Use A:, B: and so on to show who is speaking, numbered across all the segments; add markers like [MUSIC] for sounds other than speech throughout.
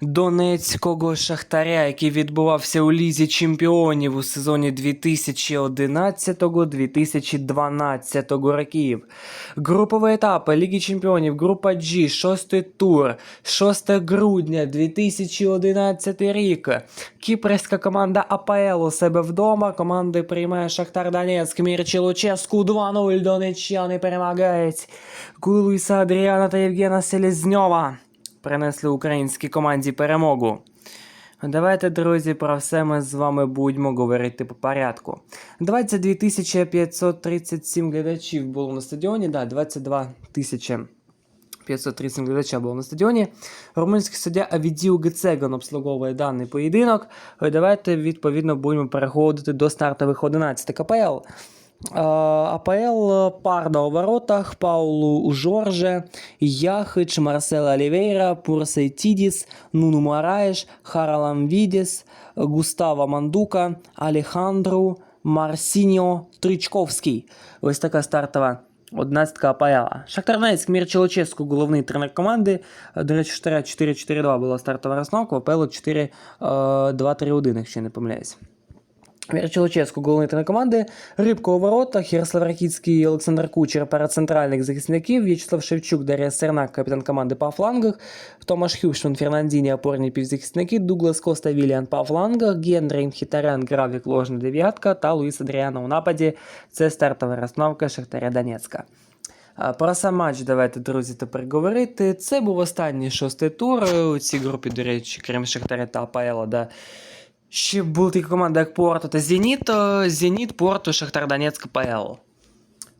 A: Донецького Шахтаря, який відбувався у Лізі Чемпіонів у сезоні 2011-2012 років. Груповий етап Ліги Чемпіонів, група G, шостий тур, 6 грудня 2011 рік. Кіпрська команда АПЛ у себе вдома. Команди приймає Шахтар Донецьк. Мірчі Луческу 2-0. Донеччани перемагають. Гол Луїса Адріана та Євгена Селезньова принесли українській команді перемогу. Давайте, друзі, про все ми з вами будемо говорити по порядку. 22 537 глядачів було на стадіоні, да, 22 тисячі 537 глядача було на стадіоні. Румунський суддя Авідіу Гецеган обслуговує даний поєдинок. Давайте, відповідно, будемо переходити до стартових 11 КПЛ. Е, АПЛ Парда у воротах, Паулу Жорже, Яхич, Марсела Олівейра, Пурсей Тідіс, Нуну Мараєш, Харалам Відіс, Густаво Мандука, Алехандру, Марсіньо Тричковський. Ось така стартова одинадцятка АПЛ. Шахтар Мір Челоческу, головний тренер команди. Е, До речі, 4-4-4-2 була стартова розновка, АПЛ 4-2-3-1, якщо я не помиляюсь. Вірчелоческу, головний тренер команди, Рибко у воротах, Ярослав Ракіцький, Олександр Кучер перед центральних захисників, В'ячеслав Шевчук, Дар'я Сернак, капітан команди по флангах, Томаш Хюшман, Фернандіні, опорні півзахисники, Дуглас Коста Віліан по флангах, Генрі Мхітарян, Гравік, ложна дев'ятка та Луїс Адріано у нападі. Це стартова розновка Шахтаря Донецька. Про сам матч давайте, друзі, тепер говорити. Це був останній шостий тур у цій групі, до речі, крім Шахтаря та АПЛ, да. Ще були такі команди, як Порту та Зеніт. Зеніт, Порту, Шахтар Донецьк, ПЛ.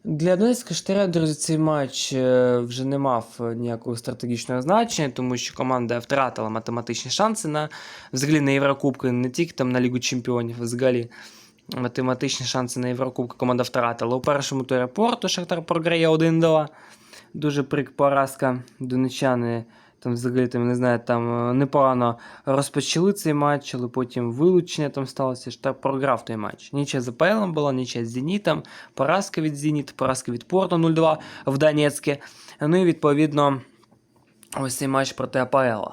A: Для Донецька Шахтаря, друзі, цей матч е, вже не мав ніякого стратегічного значення, тому що команда втратила математичні шанси на взагалі на Єврокубки, не тільки там на Лігу Чемпіонів, взагалі математичні шанси на Єврокубки команда втратила. У першому турі Порту Шахтар програє 1-2. Дуже прик поразка. Донечани там взагалі там, не знаю, там е, непогано розпочали цей матч, але потім вилучення там сталося. Шахтар програв той матч. Нічия з АПЛ була, нічия з Зенітом, поразка від Зеніт, поразка від Порту 0-2 в Донецьке. Ну і відповідно ось цей матч проти АПЛ.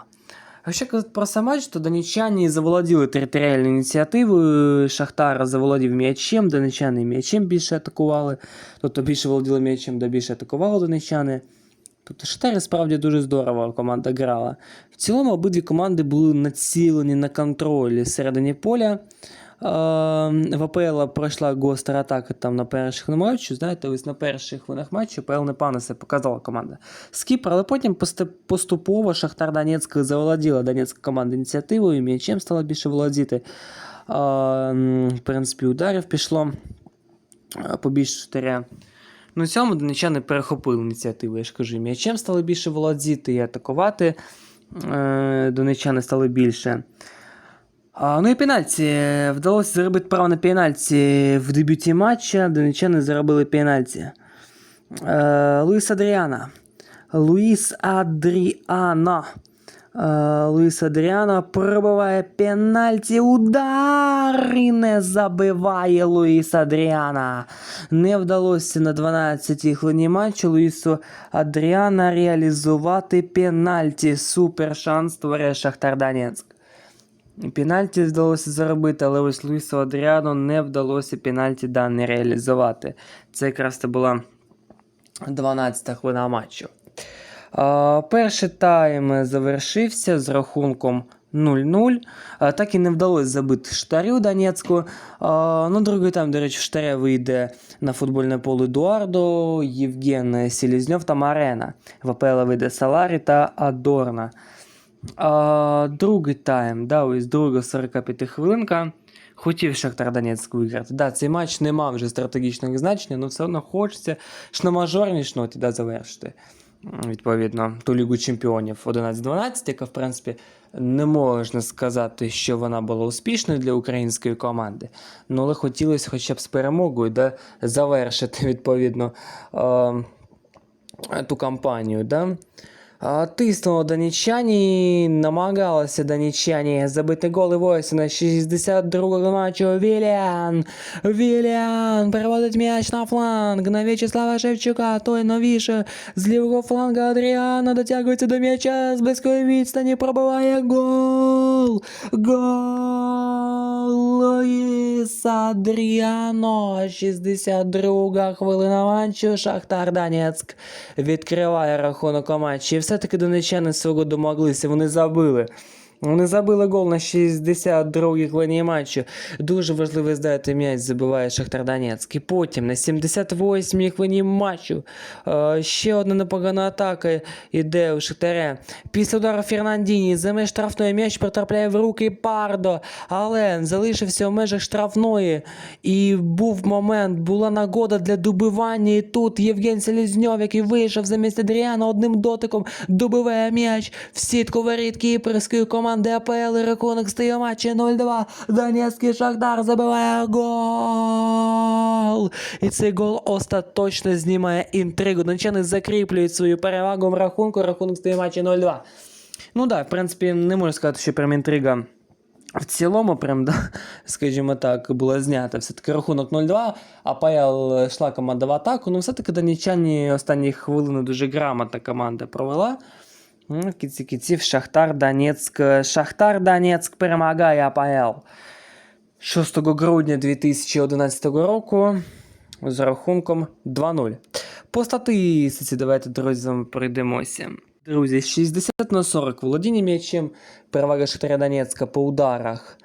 A: Якщо казати про сам матч, то донеччані заволоділи територіальною ініціативою. Шахтар заволодів м'ячем, донеччани м'ячем більше атакували. Тобто більше володіли м'ячем, да більше атакували донеччани. Тобто Шахтарі справді дуже здорово команда грала. В цілому обидві команди були націлені на контроль всередині поля. В АПЛ пройшла гостра атака там на перших матчах. Знаєте, ось на перших хвилинах матчу АПЛ непогано себе показала команда. Скіпер, але потім поступово Шахтар Донецьк заволоділа Донецька команда ініціативою, м'ячем стала більше володіти. В принципі, ударів пішло побільше. Ну, цьому донечани перехопили ініціативу, я ж кажу, м'ячем стали більше володіти і атакувати. Е, донечани стали більше. Ну і пенальті. Вдалося заробити право на пенальті в дебюті матча. Донечани заробили пенальті. Е, Луїс Адріана. Луїс Адріана. Е, Луїс Адріано пробиває пенальті. Удар і не забиває Луїс Адріана. Не вдалося на 12-й хвилині матчу Луїсу Адріана реалізувати пенальті. Супер шанс створює Шахтар Донецьк. Пенальті вдалося заробити, але ось Луїсу Адріану не вдалося пенальті даний реалізувати. Це якраз це була 12-та хвилина матчу. Перший тайм завершився з рахунком 0-0. Так і не вдалося забити Штарю Донецьку. А, ну, другий тайм, до речі, Штаря вийде на футбольне поле Едуардо, Євген Селізньов та Марена. В АПЛ вийде Саларі та Адорна. Другий тайм, да, ось друга 45 хвилинка. Хотів Шахтар Донецьк виграти. Да, цей матч не мав вже стратегічного значення, але все одно хочеться ж на мажорній ноті да, завершити. Відповідно, ту Лігу Чемпіонів 11-12, яка, в принципі, не можна сказати, що вона була успішною для української команди. Ну, але хотілося хоча б з перемогою да, завершити [LAUGHS] відповідно е, ту кампанію. Да? А, Тиснуло донеччані, намагалися донеччані забити голи Войса на 62-му матчу. Віліан, Віліан переводить м'яч на фланг на В'ячеслава Шевчука. Той новіше з лівого фланга Адріана дотягується до м'яча з близької відстані, пробиває гол. Гол Луїс Адріано. 62 хвилина матчу. Шахтар Донецьк відкриває рахунок у матчі. І все-таки донечани свого домоглися. Вони забили. Вони забили гол на 62-й хвилині матчу. Дуже важливо здати м'яч, забиває Шахтар Донецьк. І потім на 78-й хвилині матчу е, ще одна непогана атака йде у Шахтаря. Після удару Фернандіні за меж штрафної м'яч потрапляє в руки Пардо, але залишився в межах штрафної. І був момент, була нагода для добивання. І тут Євген Селезньов, який вийшов замість Адріана одним дотиком, добиває м'яч в сітку воріт кіпрської команди АПЛ. І рахунок стає матчі 0-2. Донецький Шахтар забиває гол. І цей гол остаточно знімає інтригу. Дончани закріплюють свою перевагу в рахунку. Рахунок стає матчі 0-2. Ну да, в принципі, не можу сказати, що прям інтрига. В цілому, прям, да, [LAUGHS] скажімо так, була знята. Все-таки рахунок 0-2, АПЛ йшла команда в атаку. Ну, все-таки донеччані останні хвилини дуже грамотна команда провела. Ну, Кіці кіців Шахтар Донецьк. Шахтар Донецьк перемагає АПЛ 6 грудня 2011 року з рахунком 2-0. По статистиці давайте, друзі, з. Друзі, 60 на 40 володіння м'ячем, перевага Шахтаря Донецька по ударах.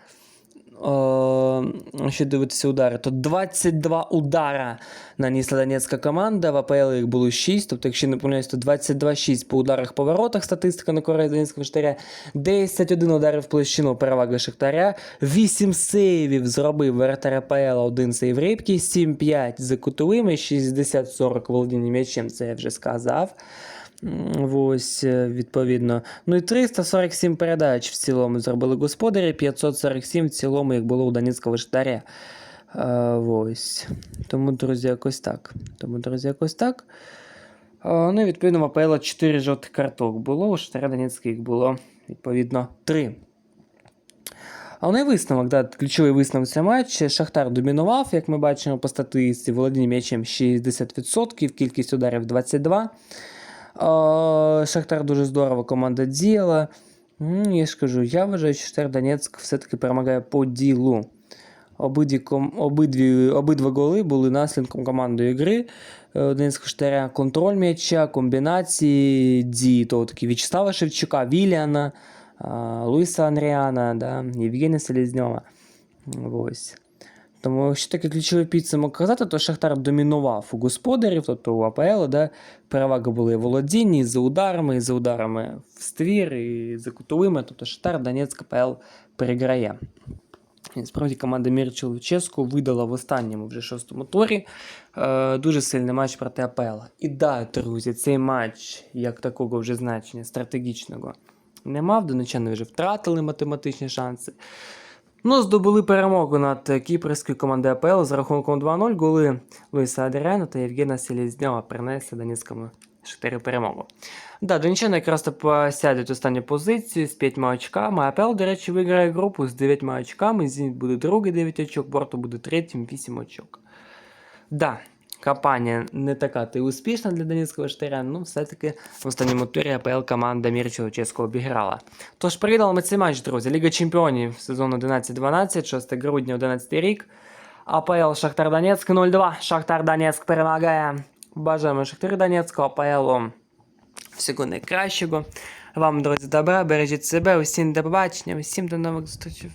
A: Ще дивитися удари, то 22 удара нанесла донецька команда, в АПЛ їх було 6, тобто, якщо не помиляюсь, то 22-6 по ударах по воротах, статистика на користь Донецького Шахтаря, 10-1 ударів в площину, перевага Шахтаря, 8 сейвів зробив воротар АПЛ, 1 сейв Рибки, 7-5 за кутовими, 60-40 володіння м'ячем, це я вже сказав. Ось, е, відповідно. Ну і 347 передач в цілому зробили господарі, 547 в цілому, як було у Донецького Шахтаря. Е, ось. Тому, друзі, якось так. Тому, друзі, якось так. Е, ну і відповідно в АПЛ 4 жовтих карток було, у Шахтаря Донецьких було, відповідно, 3. А ну висновок, да, ключовий висновок цього матчу. Шахтар домінував, як ми бачимо по статистиці, володіння м'ячем 60%, кількість ударів 22. Шахтар дуже здорово команда діяла. Я ж кажу, я вважаю, що Шахтар Донецьк все-таки перемагає по ділу. Обидві, обидві, обидва голи були наслідком командної гри. Е, Донецького Шахтаря контроль м'яча, комбінації дій того таки В'ячеслава Шевчука, Віліана, Луїса Андріана, да, Євгена Селезньова. Ось. Тому, якщо такий ключовий підсумок казати, то Шахтар домінував у господарів, тобто у АПЛ, де перевага були володінні, за ударами, і за ударами в ствір, і за кутовими. Тобто Шахтар Донецьк АПЛ переграє. І справді команда Мірча Луческу видала в останньому вже шостому турі е, дуже сильний матч проти АПЛ. І да, друзі, цей матч, як такого вже значення стратегічного, не мав. Донечани вже втратили математичні шанси. Ну, здобули перемогу над кіпрською командою АПЛ з рахунком 2-0. Голи Луїса Адеряна та Євгена Селезньова принесли Донецькому Шахтарю перемогу. Да, Донеччани якраз то посядуть останню позицію з 5 очками. АПЛ, до речі, виграє групу з 9 очками. Зенит буде другий 9 очок, Борту буде третім 8 очок. Да, кампанія не така ти успішна для Донецького Штаря, ну все-таки в останньому турі АПЛ команда Мірчого Чеського обіграла. Тож привітали цей матч, друзі. Ліга Чемпіонів сезон 11-12, 6 грудня 11 рік. АПЛ Шахтар Донецьк 0-2. Шахтар Донецьк перемагає. Бажаємо Шахтарю Донецьку, АПЛу всього найкращого. Вам, друзі, добра, бережіть себе, усім до побачення, усім до нових зустрічей.